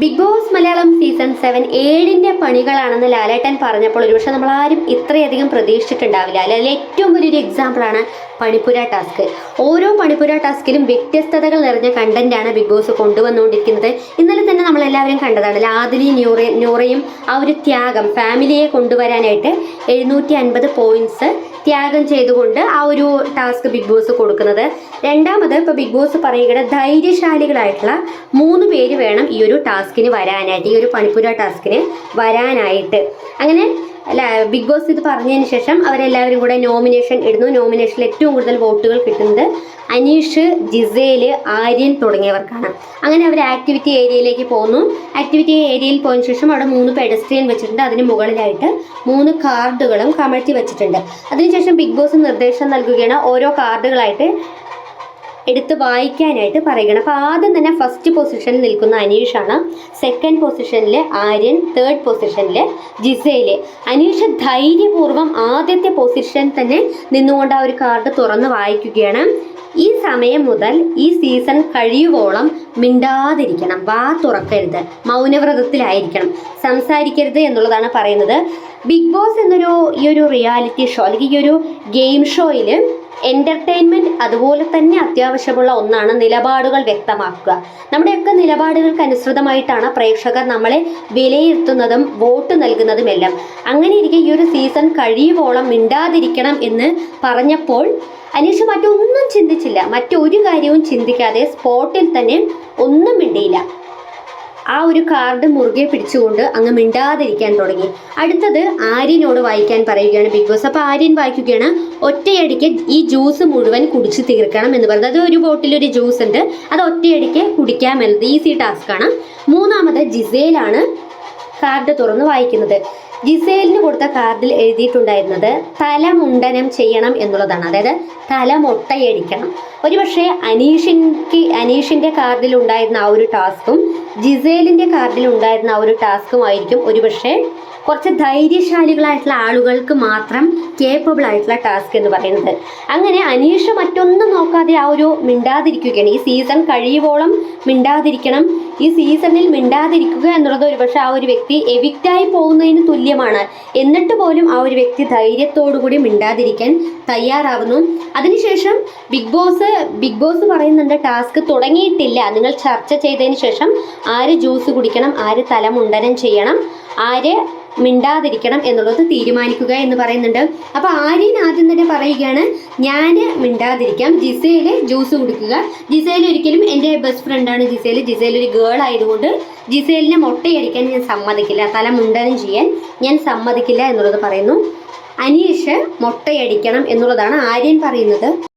Big Boss Malayalam season seven ഏഴിന്റെ പണികളാണെന്ന് ലാലേട്ടൻ പറഞ്ഞപ്പോൾ ഒരുപക്ഷെ നമ്മൾ ആരും ഇത്രയധികം പ്രതീക്ഷിച്ചിട്ടുണ്ടാവില്ല. അല്ലെങ്കിൽ ഏറ്റവും വലിയൊരു എക്സാമ്പിളാണ് പണിപ്പുര ടാസ്ക്. ഓരോ പണിപ്പുര ടാസ്കിലും വ്യത്യസ്തതകൾ നിറഞ്ഞ കണ്ടന്റാണ് ബിഗ് ബോസ് കൊണ്ടുവന്നുകൊണ്ടിരിക്കുന്നത്. ഇന്നലെ തന്നെ നമ്മൾ എല്ലാവരും കണ്ടതാണ് ലാദിലി ന്യൂറ ന്യൂറയും ആ ഒരു ത്യാഗം ഫാമിലിയെ കൊണ്ടുവരാനായിട്ട് എഴുന്നൂറ്റി അൻപത് പോയിന്റ്സ് ത്യാഗം ചെയ്തുകൊണ്ട് ആ ഒരു ടാസ്ക് ബിഗ് ബോസ് കൊടുക്കുന്നത്. രണ്ടാമത് ഇപ്പോൾ ബിഗ് ബോസ് പറയുകയുടെ ധൈര്യശാലികളായിട്ടുള്ള മൂന്ന് പേര് വേണം ഈ ഒരു ടാസ്കിന് വരാനായിട്ട് ഈ ഒരു പണിപ്പുര ടാസ്കിന് വരാനായിട്ട്. അങ്ങനെ അല്ല ബിഗ് ബോസ് ഇത് പറഞ്ഞതിന് ശേഷം അവരെല്ലാവരും കൂടെ നോമിനേഷൻ ഇടുന്നു. നോമിനേഷനിൽ ഏറ്റവും കൂടുതൽ വോട്ടുകൾ കിട്ടുന്നത് അനീഷ് ജിസേൽ ആര്യൻ തുടങ്ങിയവർക്കാണ്. അങ്ങനെ അവർ ആക്ടിവിറ്റി ഏരിയയിലേക്ക് പോകുന്നു ആക്ടിവിറ്റി ഏരിയയിൽ പോയതിനു ശേഷം അവിടെ മൂന്ന് പെഡസ്ട്രിയൻ വെച്ചിട്ടുണ്ട്. അതിന് മുകളിലായിട്ട് മൂന്ന് കാർഡുകളും കമഴ്ത്തി വെച്ചിട്ടുണ്ട്. അതിനുശേഷം ബിഗ് ബോസ് നിർദ്ദേശം നൽകുകയാണ്. ഓരോ കാർഡുകളായിട്ട് എടുത്ത് വായിക്കാനായിട്ട് പറയുകയാണ്. അപ്പോൾ ആദ്യം തന്നെ ഫസ്റ്റ് പൊസിഷനിൽ നിൽക്കുന്ന അനീഷാണ്. സെക്കൻഡ് പൊസിഷനിൽ ആര്യൻ തേർഡ് പൊസിഷനിൽ ജിസയിൽ അനീഷ് ധൈര്യപൂർവം ആദ്യത്തെ പൊസിഷൻ തന്നെ നിന്നുകൊണ്ട് ആ ഒരു കാർഡ് തുറന്ന് വായിക്കുകയാണ്. ഈ സമയം മുതൽ ഈ സീസൺ കഴിയുവോളം മിണ്ടാതിരിക്കണം. വാ തുറക്കരുത്. മൗനവ്രതത്തിലായിരിക്കണം. സംസാരിക്കരുത് എന്നുള്ളതാണ് പറയുന്നത്. ബിഗ് ബോസ് എന്നൊരു ഈ ഒരു റിയാലിറ്റി ഷോ അല്ലെങ്കിൽ ഈ ഒരു ഗെയിം ഷോയിൽ എന്റർടൈൻമെന്റ് അതുപോലെ തന്നെ അത്യാവശ്യമുള്ള ഒന്നാണ് നിലപാടുകൾ വ്യക്തമാക്കുക. നമ്മുടെയൊക്കെ നിലപാടുകൾക്ക് അനുസൃതമായിട്ടാണ് പ്രേക്ഷകർ നമ്മളെ വിലയിരുത്തുന്നതും വോട്ട് നൽകുന്നതുമെല്ലാം. അങ്ങനെ ഇരിക്കെ ഈ ഒരു സീസൺ കഴിയുവോളം മിണ്ടാതിരിക്കണം എന്ന് പറഞ്ഞപ്പോൾ അനീഷ് മറ്റൊന്നും ചിന്തിച്ചില്ല. മറ്റൊരു കാര്യവും ചിന്തിക്കാതെ സ്പോട്ടിൽ തന്നെ ഒന്നും മിണ്ടിയില്ല. ആ ഒരു കാർഡ് മുറുകെ പിടിച്ചുകൊണ്ട് അങ്ങ് മിണ്ടാതിരിക്കാൻ തുടങ്ങി. അടുത്തത് ആര്യനോട് വായിക്കാൻ പറയുകയാണ് ബിഗ് ബോസ്. അപ്പോൾ ആര്യൻ വായിക്കുകയാണ് ഒറ്റയടിക്ക് ഈ ജ്യൂസ് മുഴുവൻ കുടിച്ച് തീർക്കണം എന്ന് പറയുന്നത് അത് ഒരു ബോട്ടിൽ ഒരു ജ്യൂസ് ഉണ്ട്. അത് ഒറ്റയടിക്ക് കുടിക്കാമെന്നത് ഈസി ടാസ്ക് ആണ് മൂന്നാമത് ജിസേലാണ് കാർഡ് തുറന്ന് വായിക്കുന്നത്. ജിസേലിന് കൊടുത്ത കാർഡിൽ എഴുതിയിട്ടുണ്ടായിരുന്നത് തലമുണ്ടനം ചെയ്യണം എന്നുള്ളതാണ്. അതായത് തല മൊട്ടയടിക്കണം. ഒരുപക്ഷെ അനീഷിൻക്ക് അനീഷിന്റെ കാർഡിൽ ഉണ്ടായിരുന്ന ആ ഒരു ടാസ്കും ജിസേലിന്റെ കാർഡിൽ ഉണ്ടായിരുന്ന ആ ഒരു ടാസ്കും ആയിരിക്കും. ഒരുപക്ഷെ കുറച്ച് ധൈര്യശാലികളായിട്ടുള്ള ആളുകൾക്ക് മാത്രം കേപ്പബിൾ ആയിട്ടുള്ള ടാസ്ക് എന്ന് പറയുന്നത്. അങ്ങനെ അനീഷ് മറ്റൊന്നും നോക്കാതെ ആ ഒരു മിണ്ടാതിരിക്കുകയാണ്. ഈ സീസൺ കഴിയുവോളം മിണ്ടാതിരിക്കണം. ഈ സീസണിൽ മിണ്ടാതിരിക്കുക എന്നുള്ളത് ഒരുപക്ഷെ ആ ഒരു വ്യക്തി എവിക്റ്റായി പോകുന്നതിന് തുല്യമാണ്. എന്നിട്ട് പോലും ആ ഒരു വ്യക്തി ധൈര്യത്തോടു കൂടി മിണ്ടാതിരിക്കാൻ തയ്യാറാവുന്നു. അതിനുശേഷം ബിഗ് ബോസ് ബിഗ് ബോസ് പറയുന്നുണ്ട് ടാസ്ക് തുടങ്ങിയിട്ടില്ല. നിങ്ങൾ ചർച്ച ചെയ്തതിന് ശേഷം ആര് ജ്യൂസ് കുടിക്കണം ആര് തലമുണ്ടനം ചെയ്യണം ആര് മിണ്ടാതിരിക്കണം എന്നുള്ളത് തീരുമാനിക്കുക എന്ന് പറയുന്നുണ്ട്. അപ്പോൾ ആര്യൻ ആദ്യം തന്നെ പറയുകയാണ് ഞാൻ മിണ്ടാതിരിക്കാം. ജിസയിൽ ജ്യൂസ് കുടിക്കുക. ജിസയിൽ ഒരിക്കലും എന്റെ ബെസ്റ്റ് ഫ്രണ്ടാണ് ജിസയിൽ ജിസയിൽ ഒരു ഗേൾ ആയതുകൊണ്ട് ജിസേലിനെ മുട്ടയടിക്കാൻ ഞാൻ സമ്മതിക്കില്ല തല മുണ്ടനം ചെയ്യാൻ ഞാൻ സമ്മതിക്കില്ല എന്നുള്ളത് പറയുന്നു. അനീഷ് മൊട്ടയടിക്കണം എന്നുള്ളതാണ് ആര്യൻ പറയുന്നത്.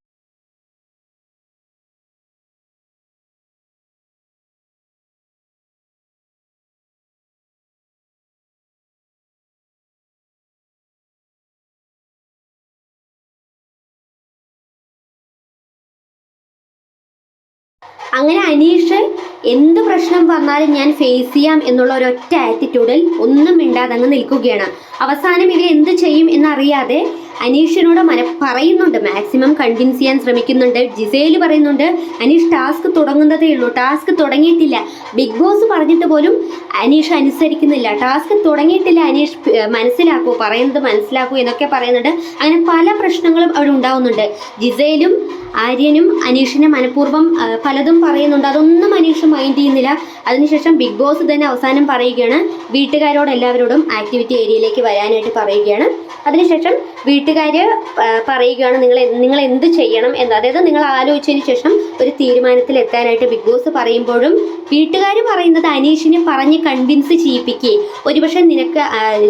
അങ്ങനെ അനീഷ് എന്ത് പ്രശ്നം വന്നാലും ഞാൻ ഫേസ് ചെയ്യാം എന്നുള്ള ഒരൊറ്റ ആറ്റിറ്റ്യൂഡിൽ ഒന്നും മിണ്ടാതെ അങ്ങ് നിൽക്കുകയാണ്. അവസാനം ഇവർ എന്ത് ചെയ്യും എന്നറിയാതെ അനീഷിനോട് മന പറയുന്നുണ്ട്. മാക്സിമം കൺവിൻസ് ചെയ്യാൻ ശ്രമിക്കുന്നുണ്ട്. ജിസേൽ പറയുന്നുണ്ട് അനീഷ് ടാസ്ക് തുടങ്ങുന്നതേ ഉള്ളൂ. ടാസ്ക് തുടങ്ങിയിട്ടില്ല. ബിഗ് ബോസ് പറഞ്ഞിട്ട് പോലും അനീഷ് അനുസരിക്കുന്നില്ല. ടാസ്ക് തുടങ്ങിയിട്ടില്ല അനീഷ് മനസ്സിലാക്കൂ. പറയുന്നത് മനസ്സിലാക്കൂ എന്നൊക്കെ പറയുന്നുണ്ട്. അങ്ങനെ പല പ്രശ്നങ്ങളും അവിടെ ഉണ്ടാവുന്നുണ്ട്. ജിസേലും ആര്യനും അനീഷിനെ മനഃപൂർവം പലതും പറയുന്നുണ്ട്. അതൊന്നും മൈൻഡ് ചെയ്യുന്നില്ല. അതിനുശേഷം ബിഗ് ബോസ് തന്നെ അവസാനം പറയുകയാണ്. വീട്ടുകാരോട് എല്ലാവരോടും ആക്ടിവിറ്റി ഏരിയയിലേക്ക് വരാനായിട്ട് പറയുകയാണ്. അതിനുശേഷം വീട്ടുകാർ പറയുകയാണ് നിങ്ങൾ നിങ്ങൾ എന്ത് ചെയ്യണം എന്ന്. അതായത് നിങ്ങൾ ആലോചിച്ചതിന് ശേഷം ഒരു തീരുമാനത്തിൽ എത്താനായിട്ട് ബിഗ് ബോസ് പറയുമ്പോഴും വീട്ടുകാർ പറയുന്നത് അനീഷിനെ പറഞ്ഞ് കൺവിൻസ് ചെയ്യിപ്പിക്കുകയും ഒരുപക്ഷെ നിനക്ക്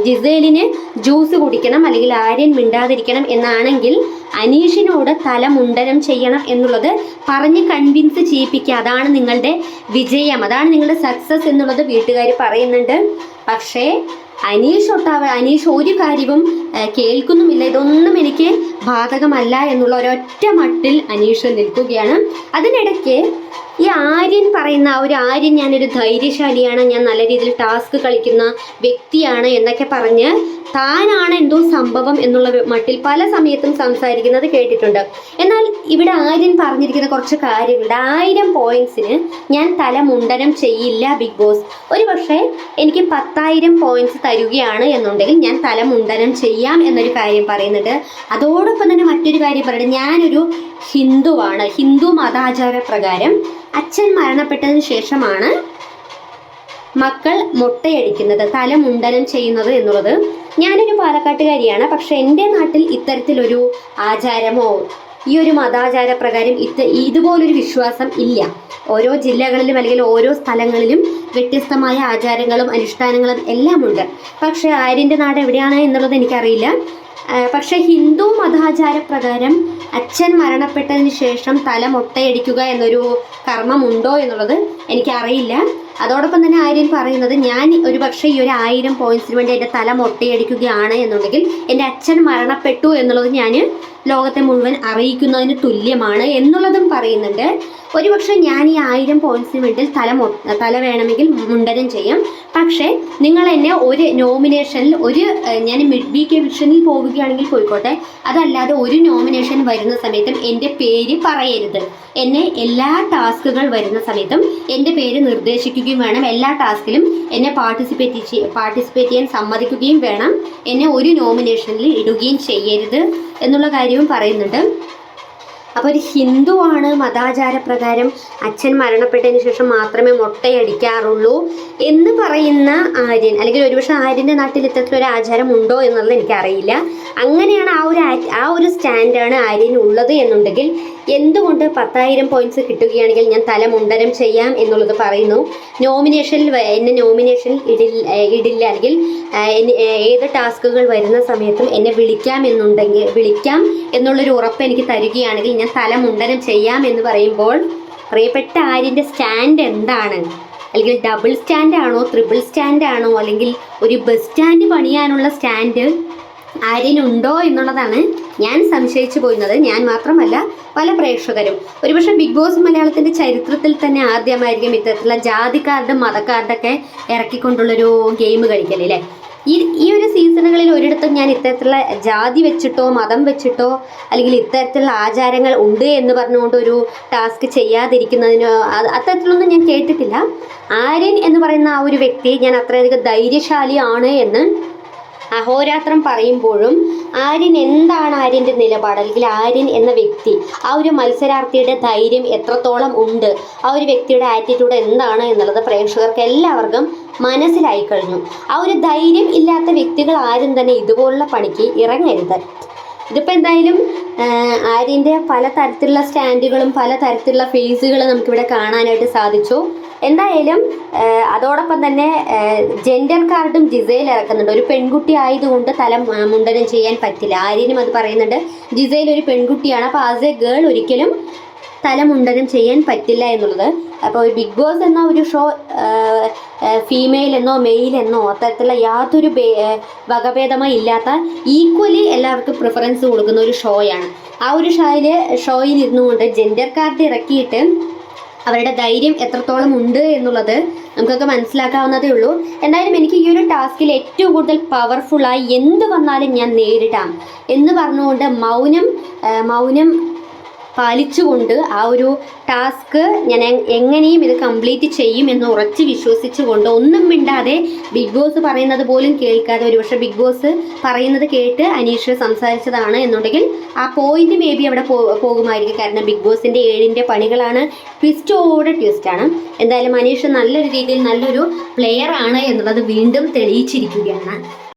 ജിസേലിന് ജ്യൂസ് കുടിക്കണം അല്ലെങ്കിൽ ആര്യൻ മിണ്ടാതിരിക്കണം എന്നാണെങ്കിൽ അനീഷിനോട് തല മുണ്ടനം ചെയ്യണം എന്നുള്ളത് പറഞ്ഞ് കൺവിൻസ് ചെയ്യിപ്പിക്കുക. അതാണ് നിങ്ങളുടെ വിജയം. അതാണ് നിങ്ങളുടെ സക്സസ് എന്നുള്ളത് വീട്ടുകാർ പറയുന്നുണ്ട്. പക്ഷേ അനീഷ് ഒട്ടാവ അനീഷ് ഒരു കാര്യവും കേൾക്കുന്നുമില്ല. ഇതൊന്നും എനിക്ക് ബാധകമല്ല എന്നുള്ള ഒരൊറ്റ മട്ടിൽ അനീഷ് നിൽക്കുകയാണ്. അതിനിടയ്ക്ക് ഈ ആര്യൻ പറയുന്ന ആ ഒരു ആര്യൻ ഞാനൊരു ധൈര്യശാലിയാണ്. ഞാൻ നല്ല രീതിയിൽ ടാസ്ക് കളിക്കുന്ന വ്യക്തിയാണ് എന്നൊക്കെ പറഞ്ഞ് താനാണ് എന്തോ സംഭവം എന്നുള്ള മട്ടിൽ പല സമയത്തും സംസാരിക്കുന്നത് കേട്ടിട്ടുണ്ട്. എന്നാൽ ഇവിടെ ആര്യൻ പറഞ്ഞിരിക്കുന്ന കുറച്ച് കാര്യങ്ങളുണ്ട്. ആയിരം പോയിന്റ്സിന് ഞാൻ തല മുണ്ടനം ചെയ്യില്ല ബിഗ് ബോസ് ഒരു പക്ഷേ എനിക്ക് പത്തായിരം പോയിന്റ്സ് തരികയാണ് എന്നുണ്ടെങ്കിൽ ഞാൻ തല മുണ്ടനം ചെയ്യാം എന്നൊരു കാര്യം പറയുന്നുണ്ട്. അതോടൊപ്പം തന്നെ മറ്റൊരു കാര്യം പറയുന്നത് ഞാനൊരു ഹിന്ദുവാണ്. ഹിന്ദു മതാചാര പ്രകാരം അച്ഛൻ മരണപ്പെട്ടതിന് ശേഷമാണ് മക്കൾ മുട്ടയടിക്കുന്നത് തല മുണ്ടനം ചെയ്യുന്നത് എന്നുള്ളത്. ഞാനൊരു പാലക്കാട്ടുകാരിയാണ്. പക്ഷെ എന്റെ നാട്ടിൽ ഇത്തരത്തിലൊരു ആചാരമോ ഈ ഒരു മതാചാര പ്രകാരം ഇത്ത ഇതുപോലൊരു വിശ്വാസം ഇല്ല. ഓരോ ജില്ലകളിലും അല്ലെങ്കിൽ ഓരോ സ്ഥലങ്ങളിലും വ്യത്യസ്തമായ ആചാരങ്ങളും അനുഷ്ഠാനങ്ങളും എല്ലാം ഉണ്ട് പക്ഷെ ആര്യന്റെ നാട് എവിടെയാണ് എന്നുള്ളത് എനിക്കറിയില്ല. പക്ഷെ ഹിന്ദു മതാചാര പ്രകാരം അച്ഛൻ മരണപ്പെട്ടതിന് ശേഷം തല മുട്ടയടിക്കുക എന്നൊരു കർമ്മമുണ്ടോ എന്നുള്ളത് എനിക്കറിയില്ല. അതോടൊപ്പം തന്നെ ആര്യൻ പറയുന്നത് ഞാൻ ഒരു പക്ഷേ ഈ ഒരു ആയിരം പോയിന്റ്സിന് വേണ്ടി എന്റെ തല മൊട്ടയടിക്കുകയാണ് എന്നുണ്ടെങ്കിൽ എന്റെ അച്ഛൻ മരണപ്പെട്ടു എന്നുള്ളത് ഞാൻ ലോകത്തെ മുഴുവൻ അറിയിക്കുന്നതിന് തുല്യമാണ് എന്നുള്ളതും പറയുന്നുണ്ട്. ഒരുപക്ഷെ ഞാൻ ഈ ആയിരം പോയിന്റ്സിന് വേണ്ടി തല തല വേണമെങ്കിൽ മുണ്ടനം ചെയ്യാം. പക്ഷേ നിങ്ങൾ എന്നെ ഒരു നോമിനേഷനിൽ ഒരു ഞാൻ മിഡ് വീക്ക് എവിഷനിൽ പോവുകയാണെങ്കിൽ പോയിക്കോട്ടെ. അതല്ലാതെ ഒരു നോമിനേഷൻ വരുന്ന സമയത്തും എന്റെ പേര് പറയരുത്. എന്നെ എല്ലാ ടാസ്കുകൾ വരുന്ന സമയത്തും എന്റെ പേര് നിർദ്ദേശിക്കുകയും വേണം. എല്ലാ ടാസ്കിലും എന്നെ പാർട്ടിസിപ്പേറ്റ് പാർട്ടിസിപ്പേറ്റ് ചെയ്യാൻ സമ്മതിക്കുകയും വേണം. എന്നെ ഒരു നോമിനേഷനിൽ ഇടുകയും ചെയ്യരുത് എന്നുള്ള കാര്യവും പറയുന്നുണ്ട്. അപ്പോൾ ഒരു ഹിന്ദുവാണ് മതാചാര പ്രകാരം അച്ഛൻ മരണപ്പെട്ടതിന് ശേഷം മാത്രമേ മുട്ടയടിക്കാറുള്ളൂ എന്ന് പറയുന്ന ആര്യൻ. അല്ലെങ്കിൽ ഒരുപക്ഷെ ആര്യന്റെ നാട്ടിൽ ഇത്തരത്തിലൊരു ആചാരം ഉണ്ടോ എന്നുള്ളത് എനിക്കറിയില്ല. അങ്ങനെയാണ് ആ ഒരു ആ- ഒരു സ്റ്റാൻഡാണ് ആര്യന് ഉള്ളത് എന്നുണ്ടെങ്കിൽ എന്തുകൊണ്ട് പത്തായിരം പോയിന്റ്സ് കിട്ടുകയാണെങ്കിൽ ഞാൻ തല മുണ്ടനം ചെയ്യാം എന്നുള്ളത് പറയുന്നു. നോമിനേഷനിൽ എന്നെ നോമിനേഷനിൽ ഇടില്ല ഇടില്ല. അല്ലെങ്കിൽ ഏത് ടാസ്കുകൾ വരുന്ന സമയത്തും എന്നെ വിളിക്കാം എന്നുണ്ടെങ്കിൽ വിളിക്കാം എന്നുള്ളൊരു ഉറപ്പ് എനിക്ക് തരികയാണെങ്കിൽ ഞാൻ തല മുണ്ടനം ചെയ്യാം എന്ന് പറയുമ്പോൾ പ്രിയപ്പെട്ട ആര്യന്റെ സ്റ്റാൻഡ് എന്താണ്? അല്ലെങ്കിൽ ഡബിൾ സ്റ്റാൻഡ് ആണോ ട്രിപ്പിൾ സ്റ്റാൻഡ് ആണോ അല്ലെങ്കിൽ ഒരു ബസ് സ്റ്റാൻഡ് പണിയാനുള്ള സ്റ്റാൻഡ് ആര്യനുണ്ടോ എന്നുള്ളതാണ് ഞാൻ സംശയിച്ചു പോയിരുന്നത്. ഞാൻ മാത്രമല്ല പല പ്രേക്ഷകരും. ഒരുപക്ഷെ ബിഗ് ബോസ് മലയാളത്തിന്റെ ചരിത്രത്തിൽ തന്നെ ആദ്യമായിരിക്കും ഇത്തരത്തിലുള്ള ജാതിക്കാരുടെ മതക്കാരുടെ ഒക്കെ ഇറക്കിക്കൊണ്ടുള്ളൊരു ഗെയിം കളിക്കലല്ലേ ഈ ഈ ഒരു സീസണുകളിൽ ഒരിടത്തും ഞാൻ ഇത്തരത്തിലുള്ള ജാതി വെച്ചിട്ടോ മതം വെച്ചിട്ടോ അല്ലെങ്കിൽ ഇത്തരത്തിലുള്ള ആചാരങ്ങൾ ഉണ്ട് എന്ന് പറഞ്ഞുകൊണ്ട് ഒരു ടാസ്ക് ചെയ്യാതിരിക്കുന്നതിനോ അത് അത്തരത്തിലൊന്നും ഞാൻ കേട്ടിട്ടില്ല. ആര്യൻ എന്ന് പറയുന്ന ആ ഒരു വ്യക്തി ഞാൻ അത്രയധികം ധൈര്യശാലിയാണ് എന്ന് അഹോരാത്രം പറയുമ്പോഴും ആര്യൻ എന്താണ് ആര്യന്റെ നിലപാട്? അല്ലെങ്കിൽ ആര്യൻ എന്ന വ്യക്തി ആ ഒരു മത്സരാർത്ഥിയുടെ ധൈര്യം എത്രത്തോളം ഉണ്ട്? ആ ഒരു വ്യക്തിയുടെ ആറ്റിറ്റ്യൂഡ് എന്താണ് എന്നുള്ളത് പ്രേക്ഷകർക്ക് എല്ലാവർക്കും മനസ്സിലായി കഴിഞ്ഞു. ആ ഒരു ധൈര്യം ഇല്ലാത്ത വ്യക്തികൾ ആരും തന്നെ ഇതുപോലുള്ള പണിക്ക് ഇറങ്ങരുത്. ഇതിപ്പോൾ എന്തായാലും ആര്യന്റെ പല തരത്തിലുള്ള സ്റ്റാൻഡുകളും പല തരത്തിലുള്ള ഫേസുകളും നമുക്കിവിടെ കാണാനായിട്ട് സാധിച്ചു. എന്തായാലും അതോടൊപ്പം തന്നെ ജെൻഡർ കാർഡും ജിസയിൽ ഇറക്കുന്നുണ്ട് ഒരു പെൺകുട്ടി ആയതുകൊണ്ട് തല മുണ്ടനം ചെയ്യാൻ പറ്റില്ല. ആര്യനും അത് പറയുന്നുണ്ട് ജിസയിൽ ഒരു പെൺകുട്ടിയാണ് അപ്പോൾ ആസ് എ ഗേൾ ഒരിക്കലും തല തലമുണ്ടനം ചെയ്യാൻ പറ്റില്ല എന്നുള്ളത്. അപ്പോൾ ബിഗ് ബോസ് എന്ന ഒരു ഷോ ഫീമെയിൽ എന്നോ മെയിൽ എന്നോ അത്തരത്തിലുള്ള യാതൊരു വകഭേദമോ ഇല്ലാത്ത ഈക്വലി എല്ലാവർക്കും പ്രിഫറൻസ് കൊടുക്കുന്ന ഒരു ഷോയാണ് ആ ഒരു ഷോയിൽ ഷോയിൽ ഇരുന്നുകൊണ്ട് ജെൻഡർ കാർഡ് ഇറക്കിയിട്ട് അവരുടെ ധൈര്യം എത്രത്തോളം ഉണ്ട് എന്നുള്ളത് നമുക്കൊക്കെ മനസ്സിലാക്കാവുന്നതേ ഉള്ളൂ. എന്തായാലും എനിക്ക് ഈ ഒരു ടാസ്കിൽ ഏറ്റവും കൂടുതൽ പവർഫുള്ളായി എന്ത് വന്നാലും ഞാൻ നേരിടാം. എന്ന് പറഞ്ഞുകൊണ്ട് മൗനം മൗനം പാലിച്ചുകൊണ്ട് ആ ഒരു ടാസ്ക് ഞാൻ എങ്ങനെയും ഇത് കംപ്ലീറ്റ് ചെയ്യും എന്ന് ഉറച്ച് വിശ്വസിച്ചുകൊണ്ട് ഒന്നും മിണ്ടാതെ ബിഗ് ബോസ് പറയുന്നത് പോലും കേൾക്കാതെ ഒരുപക്ഷെ ബിഗ് ബോസ് പറയുന്നത് കേട്ട് അനീഷ് സംസാരിച്ചതാണ് എന്നുണ്ടെങ്കിൽ ആ പോയിന്റ് മേ ബി അവിടെ പോകുമായിരിക്കും. കാരണം ബിഗ് ബോസിന്റെ ഏഴിന്റെ പണികളാണ് ട്വിസ്റ്റോടെ ട്വിസ്റ്റാണ് എന്തായാലും അനീഷ് നല്ലൊരു രീതിയിൽ നല്ലൊരു പ്ലെയർ ആണ് എന്നുള്ളത് വീണ്ടും തെളിയിച്ചിരിക്കുകയാണ്.